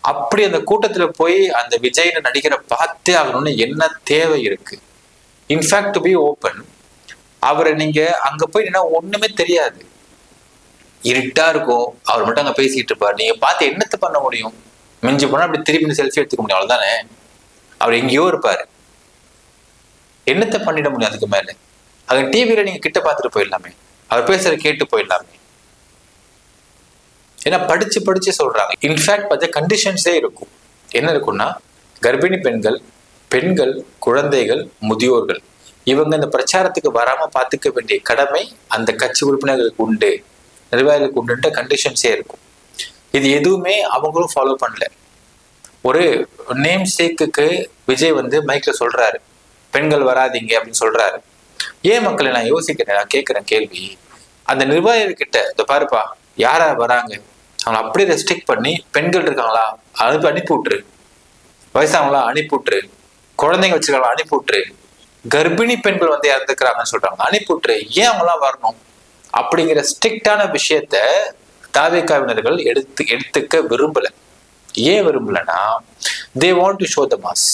அப்படி அந்த கூட்டத்தில் போய் அந்த விஜய்னு நடிகரை பார்த்தே ஆகணும்னு என்ன தேவை இருக்கு? இன்ஃபேக்ட் டு பி ஓப்பன் அவரை நீங்க அங்க போய் நின்னா ஒண்ணுமே தெரியாது. இருட்டா இருக்கும். அவர் மட்டும் அங்க பேசிட்டு இருப்பார். நீங்க பார்த்து என்னத்தை பண்ண முடியும்? மிஞ்சி போனா அப்படி திரும்பி செல்ஃபி எடுத்துக்க முடியும். அவ்வளவுதானே? அவர் எங்கேயோ இருப்பாரு. என்னத்தை பண்ணிட முடியும் அதுக்கு மேலே? அது டிவியில நீங்க கிட்ட பார்த்துட்டு போயிடலாமே. அவர் பேசுற கேட்டு போயிடலாமே. ஏன்னா படிச்சு படிச்சு சொல்றாங்க. இன்ஃபேக்ட் பார்த்தா கண்டிஷன்ஸே இருக்கும். என்ன இருக்கும்னா கர்ப்பிணி பெண்கள் பெண்கள் குழந்தைகள் முதியோர்கள் இவங்க இந்த பிரச்சாரத்துக்கு வராம பார்த்துக்க வேண்டிய கடமை அந்த கட்சி உறுப்பினர்களுக்கு உண்டு. நிர்வாகிகளுக்கு உண்டுன்ற கண்டிஷன்ஸே இருக்கும். இது எதுவுமே அவங்களும் ஃபாலோ பண்ணல. ஒரு நேம் சேக்குக்கு விஜய் வந்து மைக்ல சொல்றாரு. பெண்கள் வராதீங்க அப்படின்னு சொல்றாரு. ஏன் மக்களை நான் யோசிக்கிறேன்? நான் கேட்கிறேன் கேள்வி. அந்த நிர்வாகிகிட்ட இந்த பாருப்பா யாரா வராங்க? அவங்களை அப்படியே ரெஸ்ட்ரிக்ட் பண்ணி பெண்கள் இருக்காங்களா? அனுப்பி அனுப்பி விட்டுரு வயசானவங்களா அனுப்பி விட்டுரு குழந்தைங்க வச்சிருக்காங்களா அனுப்பி விட்டுரு கர்ப்பிணி பெண்கள் வந்து இறந்துக்கிறாங்கன்னு சொல்றாங்க. அனுப்பி விட்டுரு ஏன் அவங்களாம் வரணும்? அப்படிங்கிற ஸ்ட்ரிக்டான விஷயத்த தாவேக்காவினர்கள் எடுத்து எடுத்துக்க விரும்பல. ஏன் விரும்பலன்னா they want to show the mass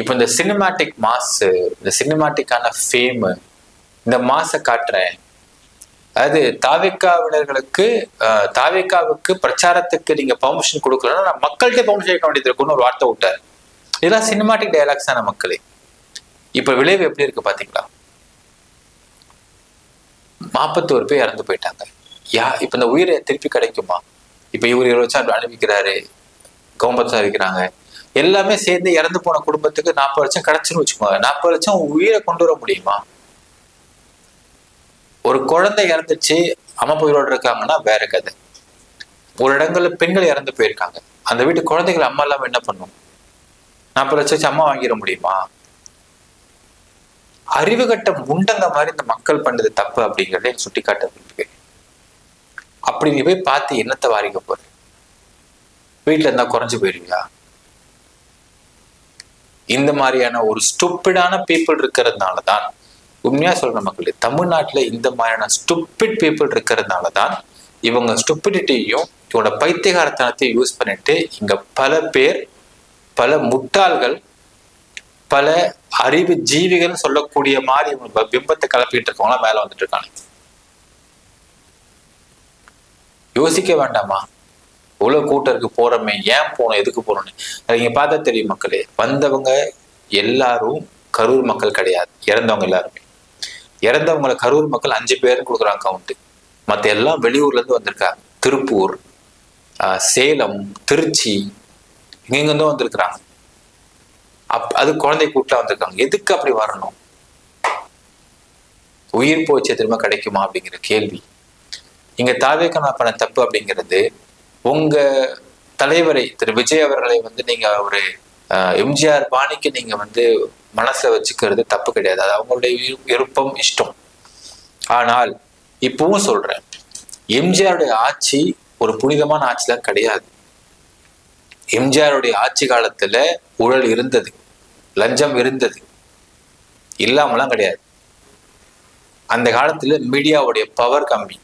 இப்போ இந்த சினிமாட்டிக் மாஸ் இந்த சினிமாட்டிக்கான ஃபேமு இந்த மாசை காட்டுறேன். அதாவது தாவிக்காவினர்களுக்கு தாவிக்காவுக்கு பிரச்சாரத்துக்கு நீங்க பர்மிஷன் கொடுக்கலன்னா நான் மக்கள்கிட்ட பர்மிஷன் கேட்க வேண்டியது இருக்குன்னு ஒரு வார்த்தை விட்டார் இதெல்லாம் சினிமாட்டிக் டயலாக்ஸ் தானே மக்களே. இப்ப விளைவு எப்படி இருக்கு பாத்தீங்களா? நாற்பத்தோரு பேர் இறந்து போயிட்டாங்க. யா இப்ப இந்த உயிரை திருப்பி கிடைக்குமா? இப்ப இவர் இருபது லட்சம் அனுப்பிக்கிறாரு கவும்பத்தம் இருக்கிறாங்க எல்லாமே சேர்ந்து இறந்து போன குடும்பத்துக்கு நாற்பது லட்சம் கிடைச்சுன்னு வச்சுக்கோங்க. நாற்பது லட்சம் உயிரை கொண்டு வர முடியுமா? ஒரு குழந்தை இறந்துச்சு அம்மா உயிரோடு இருக்காங்கன்னா வேற கதை. ஒரு இடங்கள்ல பெண்கள் இறந்து போயிருக்காங்க. அந்த வீட்டு குழந்தைகள் அம்மா இல்லாம என்ன பண்ணும்? நாற்பது லட்சம் வச்சு அம்மா வாங்கிட முடியுமா? அறிவு கட்ட முண்டங்க மாதிரி இந்த மக்கள் பண்ணது தப்பு அப்படிங்கறத சுட்டி காட்ட விரும்புகிறேன் அப்படி நீ போய் பார்த்து என்னத்தை வாரிக்க போற? வீட்டுல இருந்தா குறைஞ்சு போயிருவியா? இந்த மாதிரியான ஒரு ஸ்டூப்பிடான பீப்புள் இருக்கிறதுனால தான் உண்மையா சொல்ற மக்களே தமிழ்நாட்டுல இந்த மாதிரியான ஸ்டூப்பிட் பீப்புள் இருக்கிறதுனால தான் இவங்க ஸ்டூப்பிடிட்டியும் இவங்களோட பைத்தியகாரத்தனத்தையும் யூஸ் பண்ணிட்டு இங்க பல பேர் பல முட்டாள்கள் பல அறிவு ஜீவிகள் சொல்லக்கூடிய மாதிரி இவங்க பிம்பத்தை கலப்பிட்டு இருக்கவங்களாம் மேல வந்துட்டு இருக்காங்க. யோசிக்க வேண்டாமா? இவ்வளவு கூட்டம் இருக்கு போறோமே ஏன் போகணும் எதுக்கு போறோம்னு அது நீங்க பார்த்தா தெரியும் மக்களே. வந்தவங்க எல்லாரும் கரூர் மக்கள் கிடையாது. இறந்தவங்க எல்லாருமே. இறந்தவங்களை கரூர் மக்கள் அஞ்சு பேரும் கொடுக்குறாங்க கவுண்ட்டு மத்த எல்லாம் வெளியூர்ல இருந்து வந்திருக்காங்க திருப்பூர் ஆஹ் சேலம் திருச்சி இங்கிருந்தும் வந்திருக்கிறாங்க. அப் அது குழந்தை கூட்டா வந்திருக்காங்க. எதுக்கு அப்படி வரணும்? உயிர் போச்சு திரும்ப கிடைக்குமா அப்படிங்கிற கேள்வி. இங்க தாவேக்கனா பண்ண தப்பு அப்படிங்கிறது உங்க தலைவரை திரு விஜய் அவர்களை வந்து நீங்க ஒரு எம்ஜிஆர் பாணிக்கு நீங்க வந்து மனசுல வச்சுக்கிறது தப்பு கிடையாது. அது அவங்களுடைய விருப்பம் இஷ்டம். ஆனால் இப்பவும் சொல்றேன். எம்ஜிஆருடைய ஆட்சி ஒரு புனிதமான ஆட்சிலாம் கிடையாது. எம்ஜிஆருடைய ஆட்சி காலத்துல ஊழல் இருந்தது. லஞ்சம் இருந்தது. இல்லாமலாம் கிடையாது. அந்த காலத்துல மீடியாவுடைய பவர் கம்மி.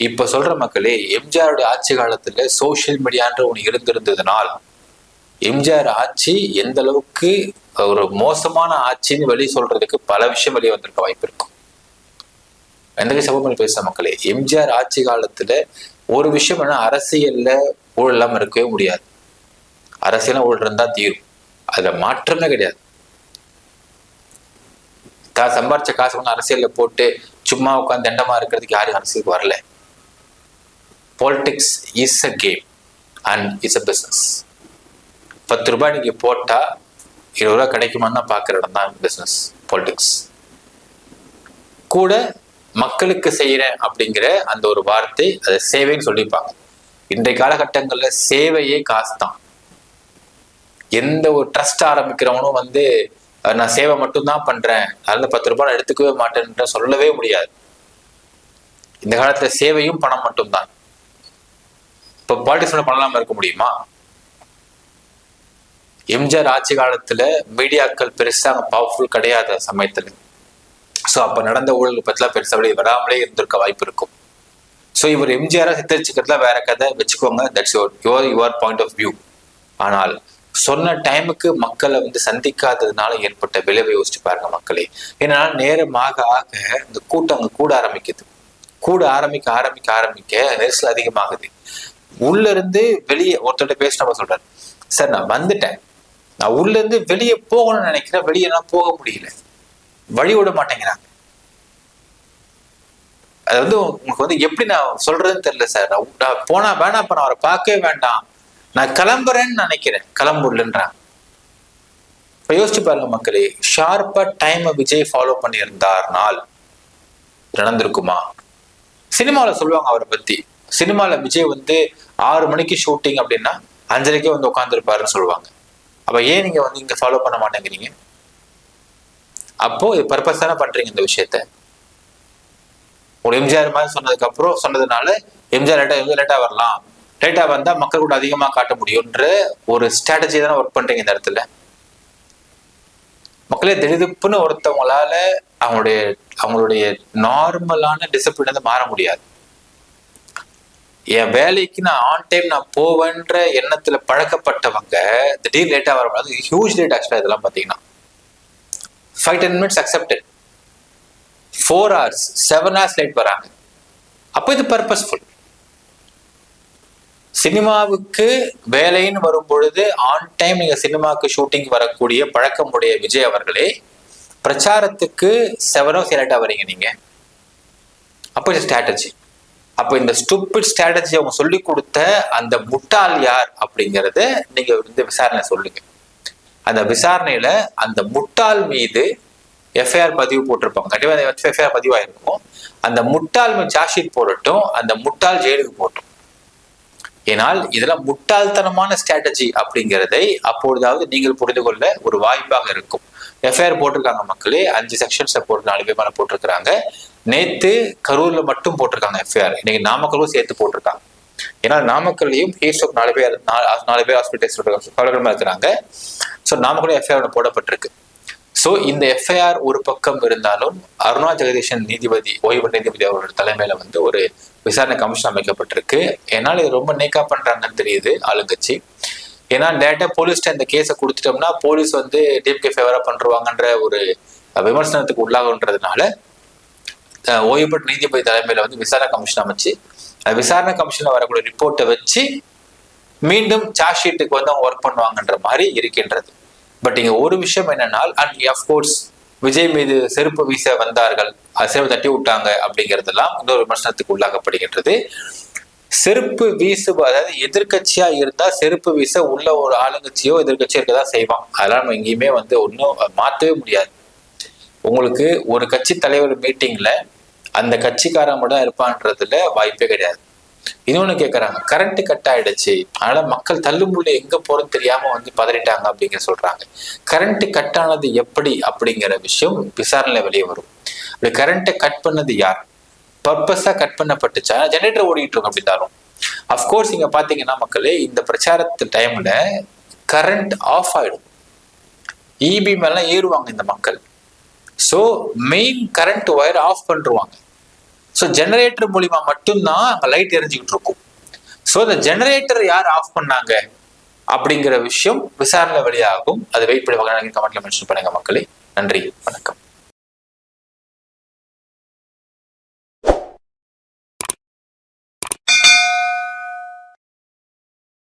இப்ப சொல்ற மக்களே எம்ஜிஆருடைய ஆட்சி காலத்துல சோஷியல் மீடியான்ற ஒன்று இருந்திருந்ததுனால் எம்ஜிஆர் ஆட்சி எந்த அளவுக்கு ஒரு மோசமான ஆட்சின்னு வெளியே சொல்றதுக்கு பல விஷயம் வெளியே வந்திருக்க வாய்ப்பு இருக்கும் எந்த சபமணி பேசுற மக்களே எம்ஜிஆர் ஆட்சி காலத்துல ஒரு விஷயம் என்ன அரசியல்ல ஊழல் இல்லாம இருக்கவே முடியாது. அரசியல ஊழல் இருந்தா தீரும். அதுல மாற்றமே கிடையாது. தான் சம்பாரிச்ச காசு வந்து அரசியல்ல போட்டு சும்மா உட்காந்து தண்டமா இருக்கிறதுக்கு யாரும் அரசியலுக்கு வரல. Politics is a game and is a business பத்து ரூபாய் நீங்கள் போட்டால் இருபது ரூபாய் கிடைக்குமான்னு தான் பார்க்குற இடம் தான் பிஸ்னஸ் பாலிடிக்ஸ் கூட மக்களுக்கு செய்கிறேன் அப்படிங்கிற அந்த ஒரு வார்த்தை அதை சேவைன்னு சொல்லியிருப்பாங்க இன்றைய காலகட்டங்களில் சேவையே காசு தான் எந்த ஒரு ட்ரஸ்ட் ஆரம்பிக்கிறவனும் வந்து நான் சேவை மட்டும்தான் பண்ணுறேன் அதில் பத்து ரூபாய் நான் எடுத்துக்கவே மாட்டேன்ற சொல்லவே முடியாது. இந்த காலத்தில் சேவையும் பணம் மட்டும்தான். இப்போ பாலிட்டிக்ஸ் பண்ணலாம இருக்க முடியுமா? எம்ஜிஆர் ஆட்சி காலத்துல மீடியாக்கள் பெருசா பவர்ஃபுல் கிடையாத சமயத்துல. ஸோ அப்போ நடந்த ஊழல் பத்திலாம் பெருசா வெளியே வராமலே இருந்திருக்க வாய்ப்பு இருக்கும். ஸோ இவர் எம்ஜிஆரை சித்தரிச்சுக்கிறதுல வேற கதை வச்சுக்கோங்க. That's your your your point of view ஆனால் சொன்ன டைமுக்கு மக்களை வந்து சந்திக்காததுனால ஏற்பட்ட விளைவை யோசிச்சு பாருங்க மக்களே. ஏன்னா நேரமாக ஆக இந்த கூட்டம் அங்கே கூட ஆரம்பிக்குது. கூட ஆரம்பிக்க ஆரம்பிக்க ஆரம்பிக்க நெரிசல் அதிகமாகுது. உள்ள இருந்து வெளியே ஒருத்தர்கிட்ட பேசினப்ப சொல்றாரு. சார் நான் வந்துட்டேன். நான் உள்ள இருந்து வெளியே போகணும்னு நினைக்கிறேன். வெளியே நான் போக முடியல. வழி விட மாட்டேங்கிறாங்க. அது வந்து உங்களுக்கு வந்து எப்படி நான் சொல்றதுன்னு தெரியல சார். நான் போனா வேணாம் இப்ப நான் அவரை பார்க்கவே வேண்டாம். நான் கிளம்புறேன்னு நினைக்கிறேன். கிளம்புலன்றாங்க இப்ப யோசிச்சு பாருங்க மக்களே ஷார்ப்பா டைம் விஜய் ஃபாலோ பண்ணியிருந்தார்னால் நடந்திருக்குமா? சினிமாவில் சொல்லுவாங்க அவரை பத்தி. சினிமாவில் விஜய் வந்து ஆறு மணிக்கு ஷூட்டிங் அப்படின்னா அஞ்சரைக்கே வந்து உட்காந்துருப்பாருன்னு சொல்லுவாங்க. அப்போ ஏன் நீங்கள் வந்து இங்கே ஃபாலோ பண்ண மாட்டேங்கிறீங்க? அப்போ இது பர்பஸ் தானே பண்ணுறீங்க இந்த விஷயத்த? ஒரு எம்ஜிஆர் மாதிரி சொன்னதுக்கப்புறம் சொன்னதுனால எம்ஜிஆர் லேட்டாக எம்ஜிஆர் லேட்டாக வரலாம். லேட்டாக வந்தால் மக்கள் கூட அதிகமாக காட்ட முடியும்ன்ற ஒரு ஸ்ட்ராட்டஜி தானே ஒர்க் பண்ணுறீங்க இந்த இடத்துல. மக்களே திடுதுப்புன்னு ஒருத்தவங்களால அவங்களுடைய அவங்களுடைய நார்மலான டிசிப்ளின் வந்து மாற முடியாது. என் வேலைக்கு நான் ஆன் டைம் நான் போவேன்ற எண்ணத்துல பழக்கப்பட்டவங்க திடீர் லேட்டா வரும்போது ஹியூஜ் லேட் ஆக்சுவலா இதெல்லாம் பாத்தீங்கன்னா. Five ten minutes accepted four hours seven hours late வராங்க. அப்போ இது பர்பஸ்ஃபுல் சினிமாவுக்கு வேலைன்னு வரும் பொழுது ஆன் டைம் நீங்க சினிமாவுக்கு ஷூட்டிங் வரக்கூடிய பழக்கமுடைய விஜய் அவர்களே பிரச்சாரத்துக்கு செவன் ஹவர்ஸ் வரீங்க நீங்க. அப்போ இது ஸ்ட்ராட்டஜி அப்போ இந்த ஸ்டூப்பிட் ஸ்ட்ராட்டஜி அவங்க சொல்லி கொடுத்த அந்த முட்டாள் யார் அப்படிங்கறத நீங்க இந்த விசாரணை சொல்லுங்க. அந்த விசாரணையில அந்த முட்டாள் மீது எஃப்ஐஆர் பதிவு போட்டிருப்பாங்க. கண்டிப்பா எஃப்ஐஆர் பதிவாயிருக்கும். அந்த முட்டாள் மீது சார்ஜ் ஷீட் போடட்டும் அந்த முட்டாள் ஜெயிலுக்கு போட்டும் ஏனால் இதெல்லாம் முட்டாள்தனமான ஸ்ட்ராட்டஜி அப்படிங்கிறதை அப்பொழுதாவது நீங்கள் புரிந்து கொள்ள ஒரு வாய்ப்பாக இருக்கும். எஃப்ஐஆர் போட்டிருக்காங்க மக்களே. அஞ்சு செக்ஷன்ஸ் போட்டு நாலு பேர் மேலே போட்டிருக்கிறாங்க. நேத்து கரூர்ல மட்டும் போட்டிருக்காங்க எஃப்ஐஆர் இன்னைக்கு நாமக்கலும் சேர்த்து போட்டிருக்காங்க. ஏன்னா நாமக்கல்லையும் ஹீட் ஸ்ட்ரோக் நாலு பேர் நாலு பேர் ஹாஸ்பிட்டல்ஸ் கவலைக்கிடமா இருக்கிறாங்க ஸோ நாமக்கலும் எஃப்ஐஆர் போடப்பட்டிருக்கு. ஸோ இந்த எஃப்ஐஆர் ஒரு பக்கம் இருந்தாலும் அருணா ஜெகதீஷன் நீதிபதி ஓய்வு நீதிபதி அவரோட தலைமையில வந்து ஒரு விசாரணை கமிஷன் அமைக்கப்பட்டிருக்கு. என்னால் இது ரொம்ப நேக்கா பண்றாங்கன்னு தெரியுது ஆளுங்கட்சி. ஏன்னா டேரக்டா போலீஸ்ட்ட இந்த கேஸை கொடுத்துட்டோம்னா போலீஸ் வந்து டிஎம்கே ஃபேவரா பண்றாங்கன்ற ஒரு விமர்சனத்துக்கு உள்ளாகுன்றதுனால அஹ், ஓய்வு பெற்ற நீதிபதி தலைமையில வந்து விசாரணை கமிஷன் அமைச்சு விசாரணை கமிஷன்ல வரக்கூடிய ரிப்போர்ட்டை வச்சு மீண்டும் சார்ஜ் ஷீட்டுக்கு வந்து அவங்க ஒர்க் பண்ணுவாங்கன்ற மாதிரி இருக்கின்றது. பட் இங்க ஒரு விஷயம் என்னன்னா அண்ட் அஃப்கோர்ஸ் விஜய் மீது செருப்பு வீச வந்தார்கள் அது செருப்பு தட்டி விட்டாங்க அப்படிங்கிறதெல்லாம் இன்னொரு விமர்சனத்துக்கு உள்ளாகப்படுகின்றது. செருப்பு வீசு அதாவது எதிர்கட்சியா இருந்தா செருப்பு வீச உள்ள ஒரு ஆளுங்கட்சியோ எதிர்கட்சியோ இருக்கதான் செய்வான் அதெல்லாம் நம்ம எங்கேயுமே வந்து ஒன்றும் மாற்றவே முடியாது. உங்களுக்கு ஒரு கட்சி தலைவர் மீட்டிங்ல அந்த கட்சிக்காரன் மட்டும் இருப்பான்றதுல வாய்ப்பே கிடையாது. இன்னொன்னு கேக்குறாங்க கரண்ட் கட் ஆயிடுச்சு. அதனால மக்கள் தள்ளுமுள்ள எங்க போறோம்னு தெரியாம வந்து பதறிட்டாங்க அப்படிங்கிற சொல்றாங்க. கரண்ட் கட் ஆனது எப்படி அப்படிங்கிற விஷயம் விசாரணையில வெளியே வரும். அப்படி கரண்ட்டை கட் பண்ணது யார்? பர்பஸா கட் பண்ணப்பட்டுச்சா? ஜெனரேட்டர் ஓடிட்டு இருக்கும் அப்படி இருந்தாலும். அஃப்கோர்ஸ் இங்க பாத்தீங்கன்னா மக்களே இந்த பிரச்சாரத்து டைம்ல கரண்ட் ஆஃப் ஆயிடும். இபி மேலாம் ஏறுவாங்க இந்த மக்கள். So main current wire off பண்ணிருவாங்க ஸோ ஜெனரேட்டர் மூலிமா மட்டும்தான் அங்கே லைட் எரிஞ்சுக்கிட்டு இருக்கும். ஸோ இந்த ஜெனரேட்டர் யார் ஆஃப் பண்ணாங்க? அப்படிங்கிற விஷயம் விசாரணை வெளியாகும் அது வெயிட் பண்ணி கமெண்ட்ல மென்ஷன் பண்ணுங்க மக்களே. நன்றி. வணக்கம்.